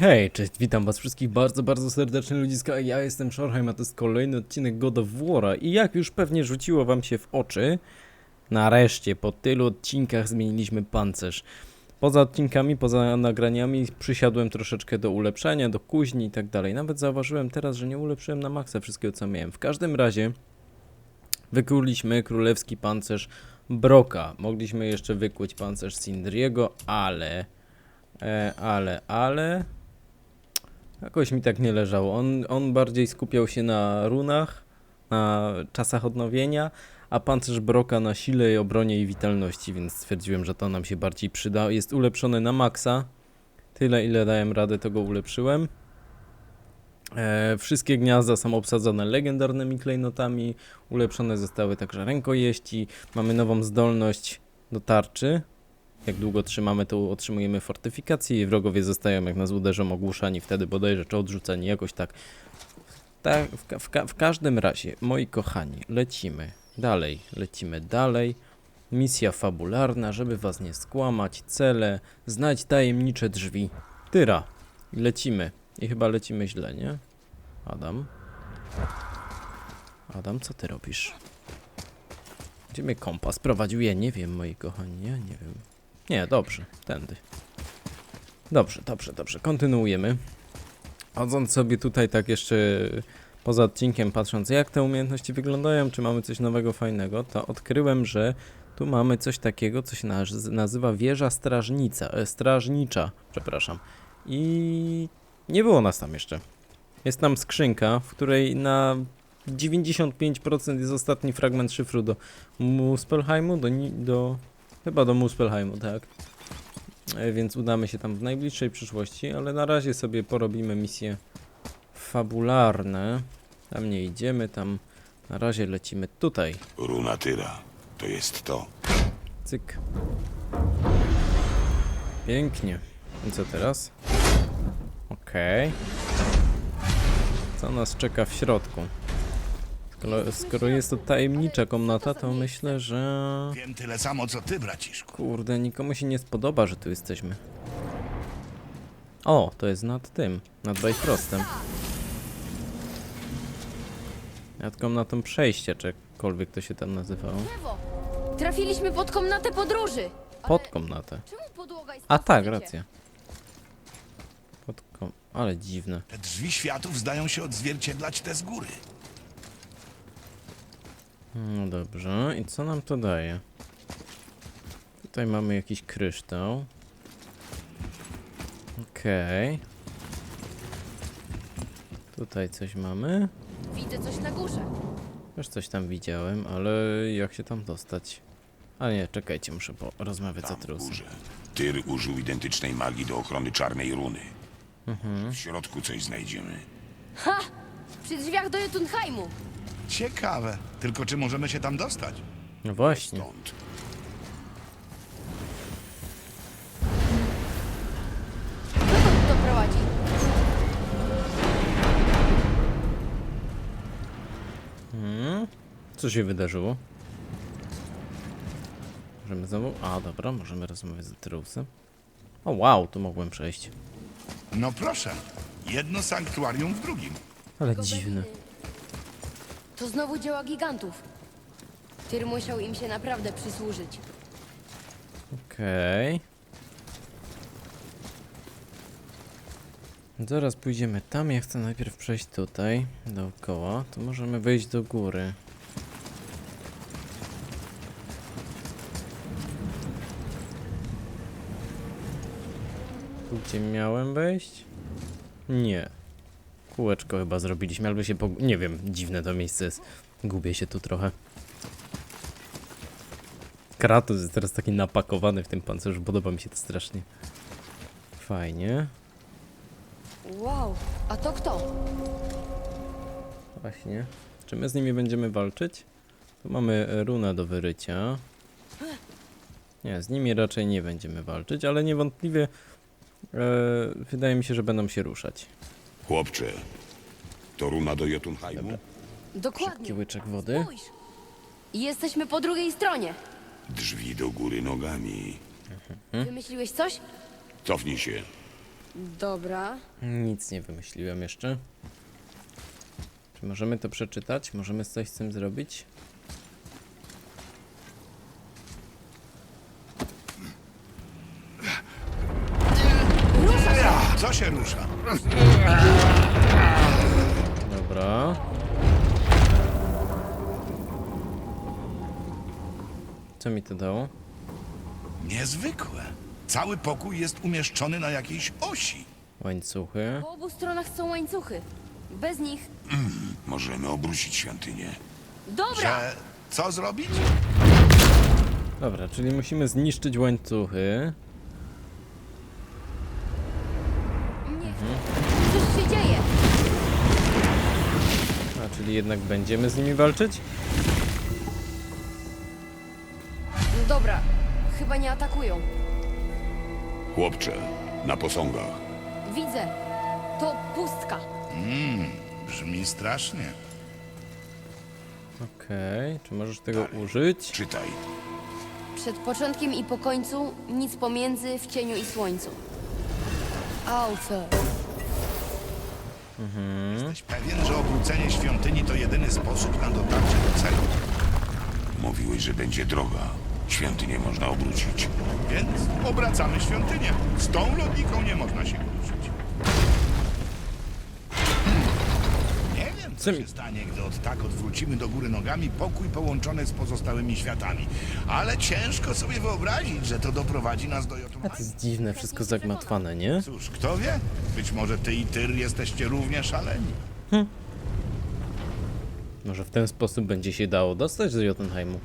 Hej, cześć, witam was wszystkich bardzo, bardzo serdecznie ludziska, ja jestem Shorheim, a to jest kolejny odcinek God of War'a i jak już pewnie rzuciło wam się w oczy, nareszcie po tylu odcinkach zmieniliśmy pancerz. Poza odcinkami, poza nagraniami przysiadłem troszeczkę do ulepszenia, do kuźni i tak dalej. Nawet zauważyłem teraz, że nie ulepszyłem na maksa wszystkiego co miałem. W każdym razie wykuliśmy królewski pancerz Broka. Mogliśmy jeszcze wykuć pancerz Sindriego, ale... E, ale, ale... Jakoś mi tak nie leżało. On, on bardziej skupiał się na runach, na czasach odnowienia, a pancerz Broka na sile, i obronie i witalności, więc stwierdziłem, że to nam się bardziej przyda. Jest ulepszony na maksa. Tyle ile dałem radę, to go ulepszyłem. E, wszystkie gniazda są obsadzone legendarnymi klejnotami. Ulepszone zostały także rękojeści. Mamy nową zdolność do tarczy. Jak długo trzymamy, to otrzymujemy fortyfikację i wrogowie zostają, jak nas uderzą, ogłuszani wtedy bodajże, czy odrzuceni, jakoś tak. tak w, w, w każdym razie, moi kochani, lecimy dalej, lecimy dalej. Misja fabularna, żeby was nie skłamać, cele, znać tajemnicze drzwi. Tyra. Lecimy. I chyba lecimy źle, nie? Adam. Adam, co ty robisz? Gdzie mnie kompas prowadził? Ja nie wiem, moi kochani, ja nie wiem. Nie, dobrze, tędy. Dobrze, dobrze, dobrze. Kontynuujemy. Chodząc sobie tutaj tak jeszcze poza odcinkiem, patrząc jak te umiejętności wyglądają, czy mamy coś nowego, fajnego, to odkryłem, że tu mamy coś takiego, co się naz- nazywa wieża strażnica, e, strażnicza, przepraszam. I nie było nas tam jeszcze. Jest tam skrzynka, w której na 95% jest ostatni fragment szyfru do Muspelheimu, do, do Chyba do Muspelheimu, tak. E, Więc udamy się tam w najbliższej przyszłości, ale na razie sobie porobimy misje fabularne. Tam nie idziemy, tam na razie lecimy tutaj. Runatyra. To jest to. Cyk. Pięknie. I co teraz? Okej. Co nas czeka w środku? Skoro, skoro jest to tajemnicza komnata, to myślę, że... Wiem tyle samo, co ty, braciszku. Kurde, nikomu się nie spodoba, że tu jesteśmy. O, to jest nad tym, nad Bifrostem. Nad komnatą przejścia, czy jakkolwiek to się tam nazywało. Lewo! Trafiliśmy pod komnatę podróży! Pod komnatę. Czemu podłoga jest A na tak, racja. Pod kom... Ale dziwne. Te drzwi światów zdają się odzwierciedlać te z góry. No dobrze, i co nam to daje? Tutaj mamy jakiś kryształ. Okej. Tutaj coś mamy. Widzę coś na górze. Już coś tam widziałem, ale jak się tam dostać? A nie, czekajcie, muszę porozmawiać z Atrusem. Tyr użył identycznej magii do ochrony czarnej runy. Mhm. W środku coś znajdziemy. Ha! Przy drzwiach do Jotunheimu! Ciekawe. Tylko czy możemy się tam dostać? No właśnie. Stąd. Kto to tu doprowadzi? Hmm? Co się wydarzyło? Możemy znowu... A, dobra, możemy rozmawiać z Atrusem. O, wow, tu mogłem przejść. No proszę. Jedno sanktuarium w drugim. Ale Gobeliny. To znowu dzieła gigantów. Tyr musiał im się naprawdę przysłużyć. Okej. Zaraz pójdziemy tam. Ja chcę najpierw przejść tutaj, dookoła. To możemy wejść do góry. Tu gdzie miałem wejść? Nie. Kółeczko chyba zrobiliśmy, albo się po... Nie wiem, dziwne to miejsce jest. Gubię się tu trochę. Kratos jest teraz taki napakowany w tym pancerzu, podoba mi się to strasznie. Fajnie. Wow, a to kto? Właśnie. Czy my z nimi będziemy walczyć? Tu mamy runę do wyrycia. Nie, z nimi raczej nie będziemy walczyć, ale niewątpliwie e, wydaje mi się, że będą się ruszać. Chłopcze. To runa do Jotunheimu? Dokładnie. Szybki łyczek wody. Spójrz. Jesteśmy po drugiej stronie. Drzwi do góry nogami. Hmm? Wymyśliłeś coś? Cofnij się. Dobra. Nic nie wymyśliłem jeszcze. Czy możemy to przeczytać? Możemy coś z tym zrobić? Co się rusza? Co mi to dało? Niezwykłe. Cały pokój jest umieszczony na jakiejś osi. Łańcuchy. Po obu stronach są łańcuchy. Bez nich. Możemy obrócić świątynię. Dobra! Że co zrobić? Dobra, czyli musimy zniszczyć łańcuchy. Nie. Coś się dzieje. A, czyli jednak będziemy z nimi walczyć? Chyba nie atakują. Chłopcze, na posągach. Widzę. To pustka. Brzmi strasznie. Okej, czy możesz tego użyć? Czytaj. Przed początkiem i po końcu nic pomiędzy w cieniu i słońcu. Alfa. Jesteś pewien, że obrócenie świątyni to jedyny sposób na dotarcie do celu? Mówiłeś, że będzie droga. Świątynię można obrócić. Więc obracamy świątynię. Z tą logiką nie można się kłócić. Nie wiem, co się mi- stanie, gdy od tak odwrócimy do góry nogami pokój połączony z pozostałymi światami. Ale ciężko sobie wyobrazić, że to doprowadzi nas do A to Jotunheim. jest dziwne, wszystko zagmatwane, nie? Cóż, kto wie? Być może ty i Tyr jesteście równie szaleni. Może w ten sposób będzie się dało dostać do Jotunheimu.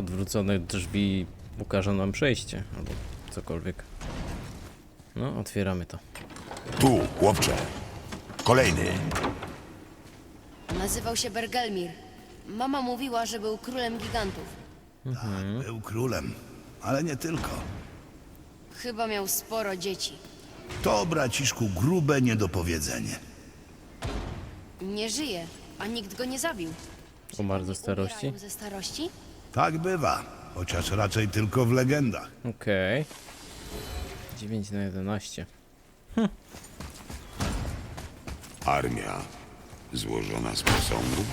Odwrócone drzwi ukażą nam przejście, albo cokolwiek. No, otwieramy to. Tu, chłopcze. Kolejny. Nazywał się Bergelmir. Mama mówiła, że był królem gigantów. Był królem, ale nie tylko. Chyba miał sporo dzieci. To, braciszku, grube niedopowiedzenie. Nie żyje, a nikt go nie zabił. Umarł ze starości? Umierają ze starości? Tak bywa, chociaż raczej tylko w legendach. Okej. 9 na 11. Armia złożona z posągów.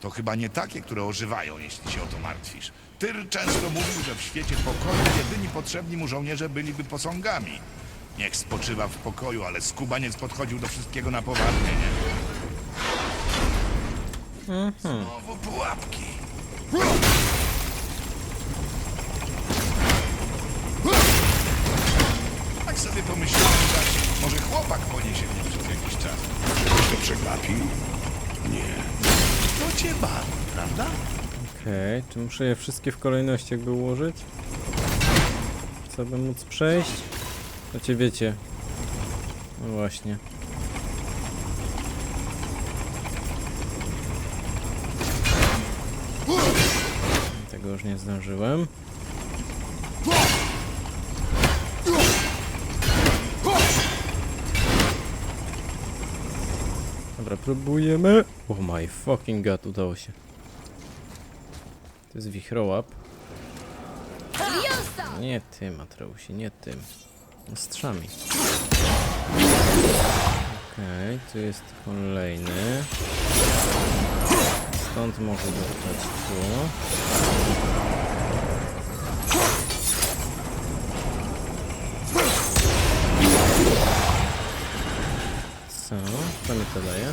To chyba nie takie, które ożywają, jeśli się o to martwisz. Tyr często mówił, że w świecie pokoju jedyni potrzebni mu żołnierze byliby posągami. Niech spoczywa w pokoju, ale skubaniec podchodził do wszystkiego na poważnie, nie? Znowu pułapki. Chłopak poniesie mnie przez jakiś czas. Ktoś to przegapił? Nie. To cię bawi, prawda? Okej, czy muszę je wszystkie w kolejności jakby ułożyć? Co by móc przejść? Znaczy wiecie. No właśnie. Tego już nie zdążyłem. Próbujemy. Oh my fucking god, udało się. To jest wichrołap. Nie tym, Atreusie, nie tym. Ostrzami. Okej, tu jest kolejny. Stąd może dostać tu. To daje?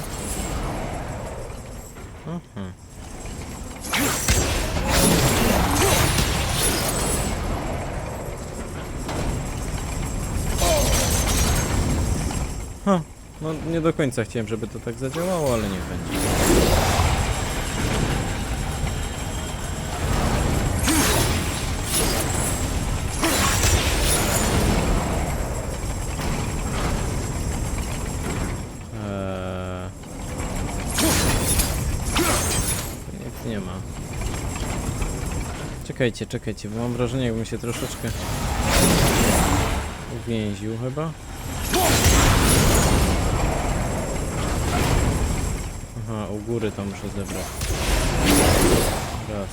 Ha, no nie do końca chciałem, żeby to tak zadziałało, ale niech będzie. Nie ma. Czekajcie, czekajcie, bo mam wrażenie, jakbym się troszeczkę uwięził chyba. Aha, u góry to muszę zebrać. Raz.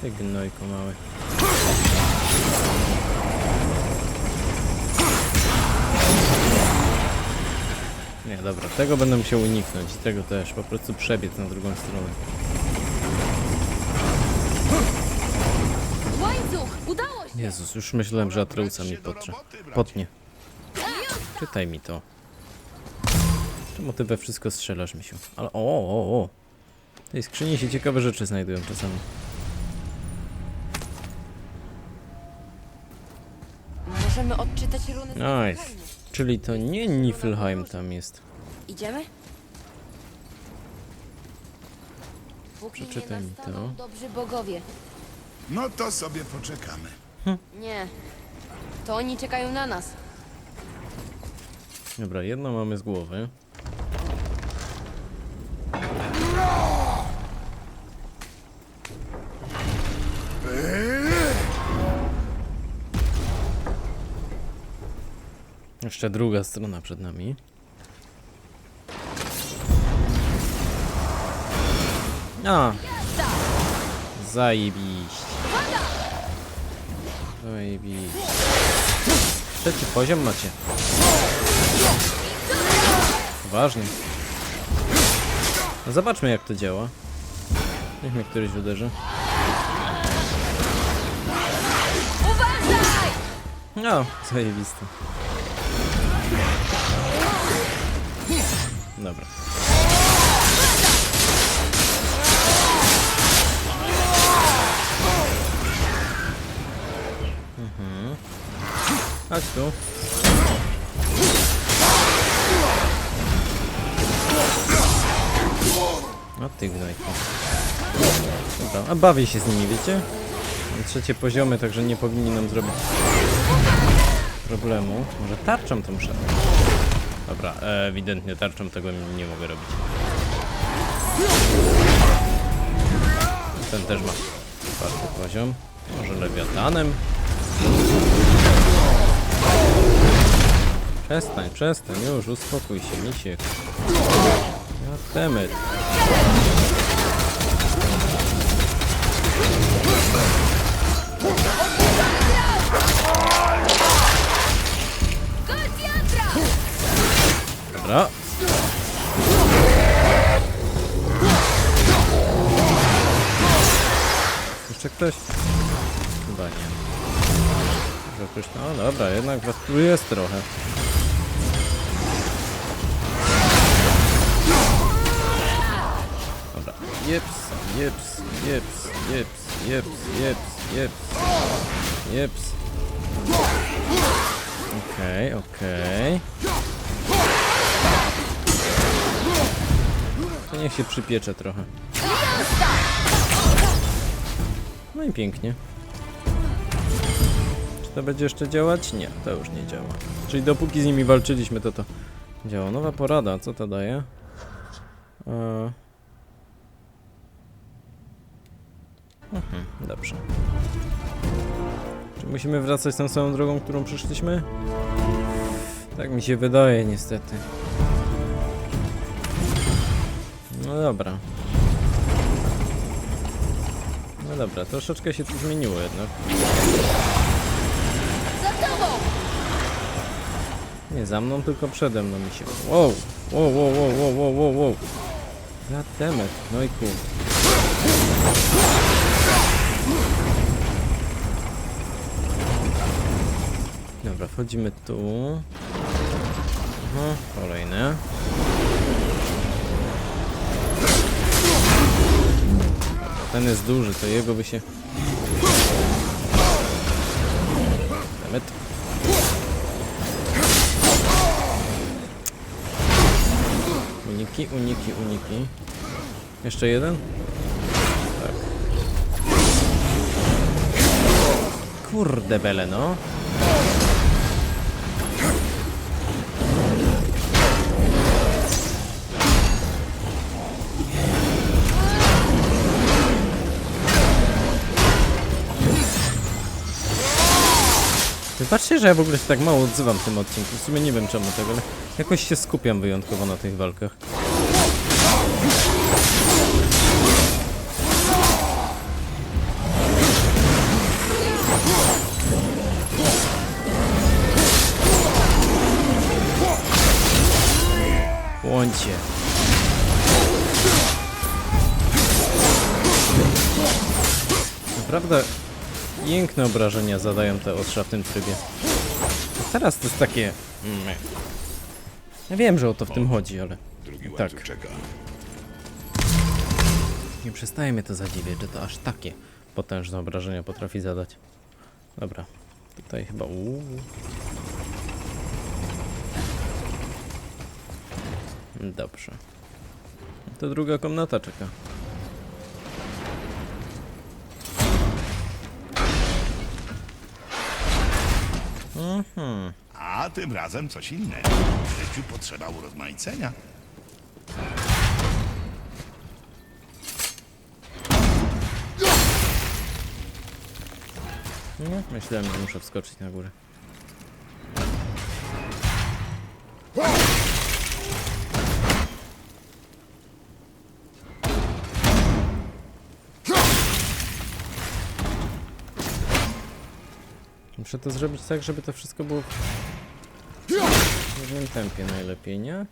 Ty gnojko mały. Nie, dobra, tego będę musiał uniknąć i tego też, po prostu przebiec na drugą stronę. Łańcuch! Udało się! Jezus, już myślałem, że Atreusa mi potrze. Potnie. Czytaj mi to. Czemu ty we wszystko strzelasz, misiu? Ale o, o, o. W tej skrzyni się ciekawe rzeczy znajdują czasami. Możemy odczytać runy Nice. Czyli to nie Niflheim tam jest. Idziemy? Póki Przeczytaj nie mi to. nastaną dobrzy bogowie. No to sobie poczekamy. Nie. To oni czekają na nas. Dobra, jedno mamy z głowy. Jeszcze druga strona przed nami. A! Zajebiście. Zajebiście. Trzeci poziom macie. Ważny. No zobaczmy jak to działa. Niech mnie któryś uderzy. No, zajebiste. Dobra. Mhm. Chodź tu. O ty gnojku. Dobra, a bawię się z nimi, wiecie? Trzecie poziomy, także nie powinni nam zrobić problemu. Może tarczą to muszę. Dobra, e, ewidentnie tarczą tego nie mogę robić. Ten też ma czwarty poziom. Może lewiatanem? Przestań, przestań, już uspokój się, misiek. Goddammit. Dobra. Jeszcze ktoś? Chyba nie. Ktoś... No dobra, jednak was tu jest trochę. Dobra. Jeps, jeps, jeps, jeps, jeps, jeps, jeps, jeps. Okej, okej. To niech się przypiecze trochę. No i pięknie. Czy to będzie jeszcze działać? Nie, to już nie działa. Czyli dopóki z nimi walczyliśmy, to to działa. Nowa porada, co to daje? Eee... Mhm, dobrze. Czy musimy wracać tą samą drogą, którą przyszliśmy? Tak mi się wydaje, niestety. No dobra. No dobra, troszeczkę się tu zmieniło jednak. Za tobą! Nie za mną, tylko przede mną mi się. Wow! Wow, wow, wow, wow, wow, wow, wow. Goddammit, no i cool. Dobra, wchodzimy tu. Aha, kolejne. Ten jest duży, to jego by się... Dammit. Uniki, uniki, uniki. Jeszcze jeden? Tak. Kurde bele, no. Patrzcie, że ja w ogóle się tak mało odzywam w tym odcinku. W sumie nie wiem czemu tego, ale jakoś się skupiam wyjątkowo na tych walkach. Łącie. Naprawdę piękne obrażenia zadają te ostrza w tym trybie. A teraz to jest takie... mm, Ja wiem, że o to w tym chodzi, ale Tak. nie przestaje mnie to zadziwiać, że to aż takie potężne obrażenia potrafi zadać. Dobra, tutaj chyba... Uuu. Dobrze. To druga komnata czeka. A tym razem coś innego. W życiu potrzeba urozmaicenia. Nie, myślałem, że muszę wskoczyć na górę. Muszę to zrobić tak, żeby to wszystko było w pewnym tempie najlepiej, nie?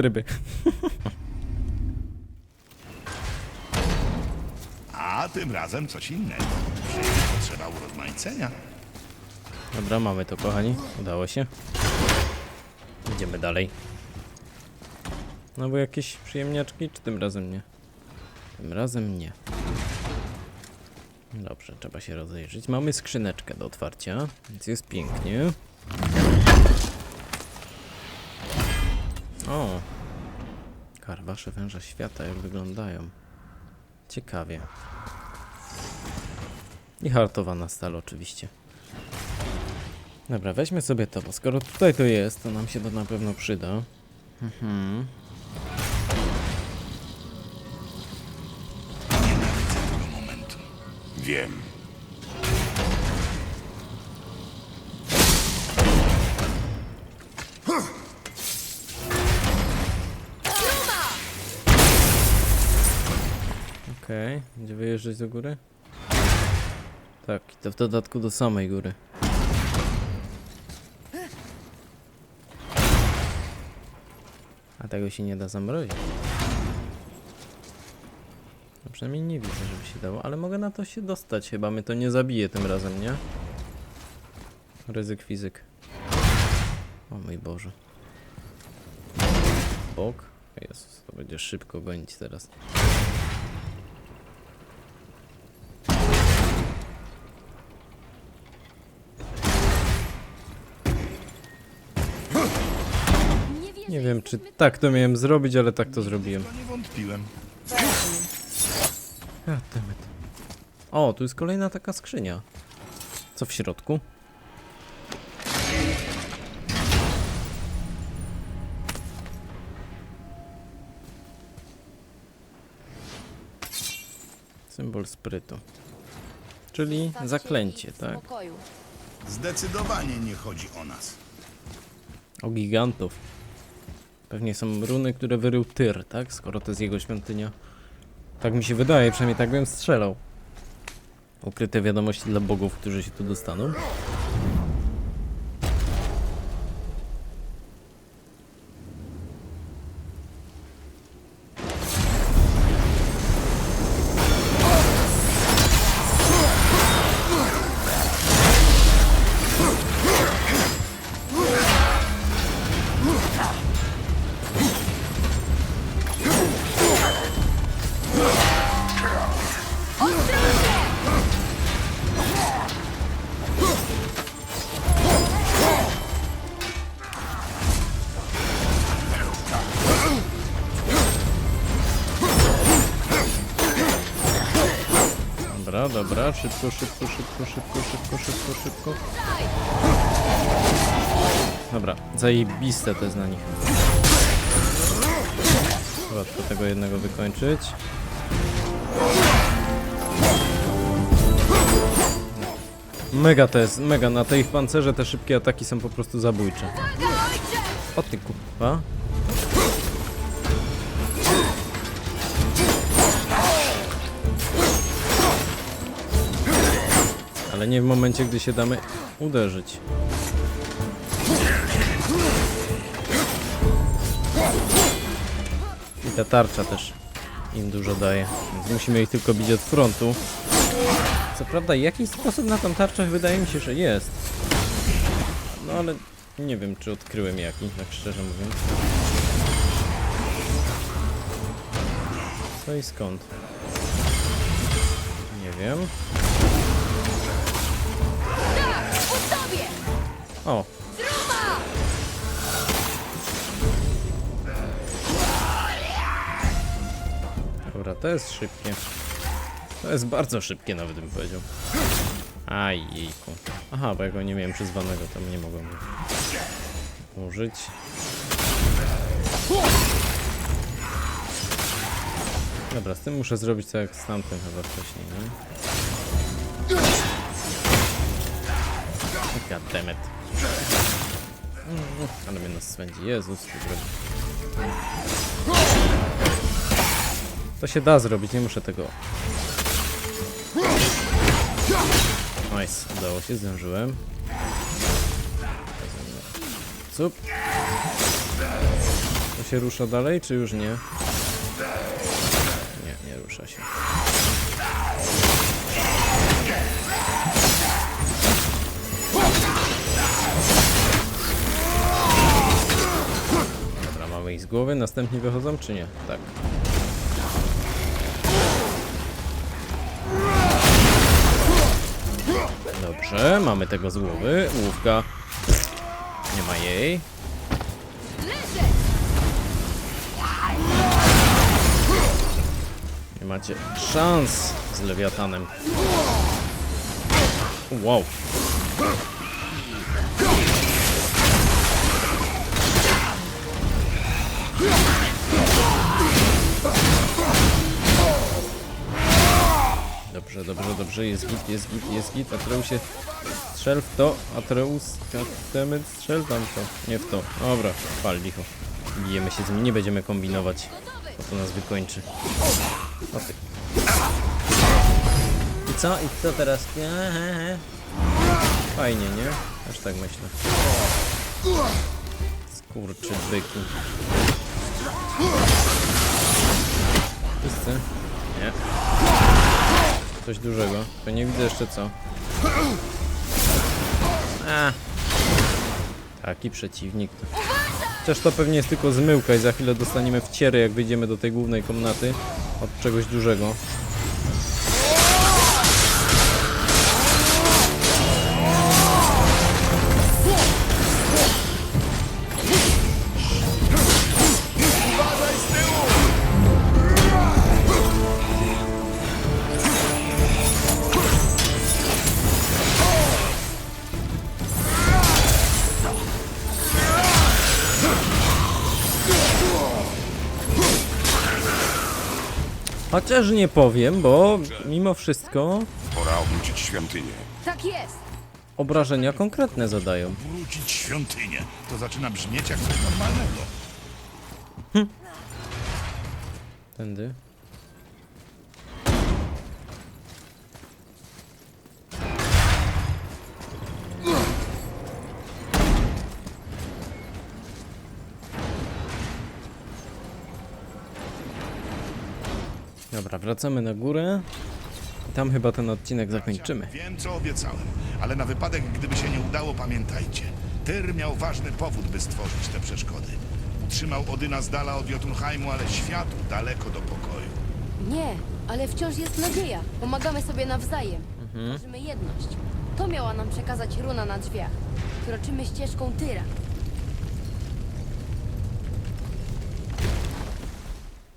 Ryby. A tym razem coś innego. Potrzeba urozmaicenia. Dobra, mamy to, kochani. Udało się. Idziemy dalej. No bo jakieś przyjemniaczki, czy tym razem nie? Tym razem nie. Dobrze, trzeba się rozejrzeć. Mamy skrzyneczkę do otwarcia, więc jest pięknie. O! Karwasze węża świata, jak wyglądają. Ciekawie. I hartowana stal oczywiście. Dobra, weźmy sobie to, bo skoro tutaj to jest, to nam się to na pewno przyda. Mhm. Wiem. Do góry? Tak, i to w dodatku do samej góry. A tego się nie da zamrozić. No przynajmniej nie widzę, żeby się dało, ale mogę na to się dostać. Chyba mnie to nie zabije tym razem, nie? Ryzyk fizyk. O mój Boże. Bok? Jezus, to będzie szybko gonić teraz. Nie wierzę, Nie wiem, czy tak to miałem zrobić, ale tak to zrobiłem. Nie wątpiłem. Goddammit. O, tu jest kolejna taka skrzynia. Co w środku? Symbol sprytu. Czyli zaklęcie, ich w tak? spokoju. Zdecydowanie nie chodzi o nas. O gigantów. Pewnie są runy, które wyrył Tyr, tak? Skoro to jest jego świątynia. Tak mi się wydaje, przynajmniej tak bym strzelał. Ukryte wiadomości dla bogów, którzy się tu dostaną. Dobra, szybko, szybko, szybko, szybko, szybko, szybko, szybko. Dobra, zajebiste to jest na nich. Łatwo tego jednego wykończyć. Mega to jest, mega. Na tej pancerze te szybkie ataki są po prostu zabójcze. O ty kurwa. Ale nie w momencie, gdy się damy uderzyć. I ta tarcza też im dużo daje. Więc musimy ich tylko bić od frontu. Co prawda jakiś sposób na tą tarczę wydaje mi się, że jest. No ale nie wiem, czy odkryłem jaki, tak szczerze mówiąc. Co i skąd? Nie wiem. O! Dobra, to jest szybkie. To jest bardzo szybkie nawet bym powiedział. Aj, jejku. Aha, bo ja go nie miałem przyzwanego, to nie mogłem użyć. Dobra, z tym muszę zrobić tak jak z tamtym chyba wcześniej, nie? Goddammit. Mm, Ale mnie nas swędzi. Jezus. To się da zrobić, nie muszę tego. Nice, udało się, zdążyłem. Cup. To się rusza dalej, czy już nie? Nie, nie rusza się. Ich z głowy, następni wychodzą, czy nie? Tak. Dobrze, mamy tego z głowy. Łówka. Nie ma jej. Nie macie szans z lewiatanem. Wow. Dobrze, dobrze, dobrze, jest git, jest git, jest git. Atreusie, strzel w to. Atreus, goddammit, strzel tam to. Nie w to. Dobra, pal licho. Bijemy się z nim, nie będziemy kombinować. Bo to nas wykończy. O ty. I co? I co teraz? Fajnie, nie? Aż tak myślę. Skurczy byki. Wszyscy? Nie. Coś dużego. To nie widzę jeszcze co. A. Taki przeciwnik. Chociaż to pewnie jest tylko zmyłka i za chwilę dostaniemy wciery jak wyjdziemy do tej głównej komnaty od czegoś dużego. Chociaż nie powiem, bo mimo wszystko Pora obrócić świątynię. Tak jest! obrażenia konkretne zadają. Wrócić świątynię. To zaczyna brzmieć jak coś normalnego. Tędy. Dobra, wracamy na górę. I tam chyba ten odcinek zakończymy. Wiem, co obiecałem, ale na wypadek, gdyby się nie udało, pamiętajcie. Tyr miał ważny powód, by stworzyć te przeszkody. Utrzymał Odyna z dala od Jotunheimu, ale światu daleko do pokoju. Nie, ale wciąż jest nadzieja. Pomagamy sobie nawzajem. Tworzymy jedność. To miała nam przekazać runa na drzwiach. Kroczymy ścieżką Tyra.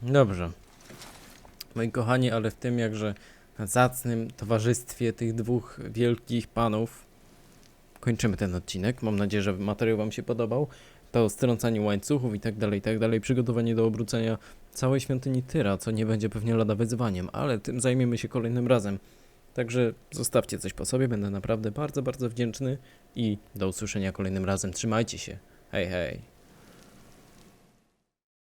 Dobrze. Moi kochani, ale w tym jakże zacnym towarzystwie tych dwóch wielkich panów kończymy ten odcinek. Mam nadzieję, że materiał Wam się podobał. To strącanie łańcuchów i tak dalej, i tak dalej. Przygotowanie do obrócenia całej świątyni Tyra, co nie będzie pewnie lada wyzwaniem, ale tym zajmiemy się kolejnym razem. Także zostawcie coś po sobie, będę naprawdę bardzo, bardzo wdzięczny i do usłyszenia kolejnym razem. Trzymajcie się. Hej, hej.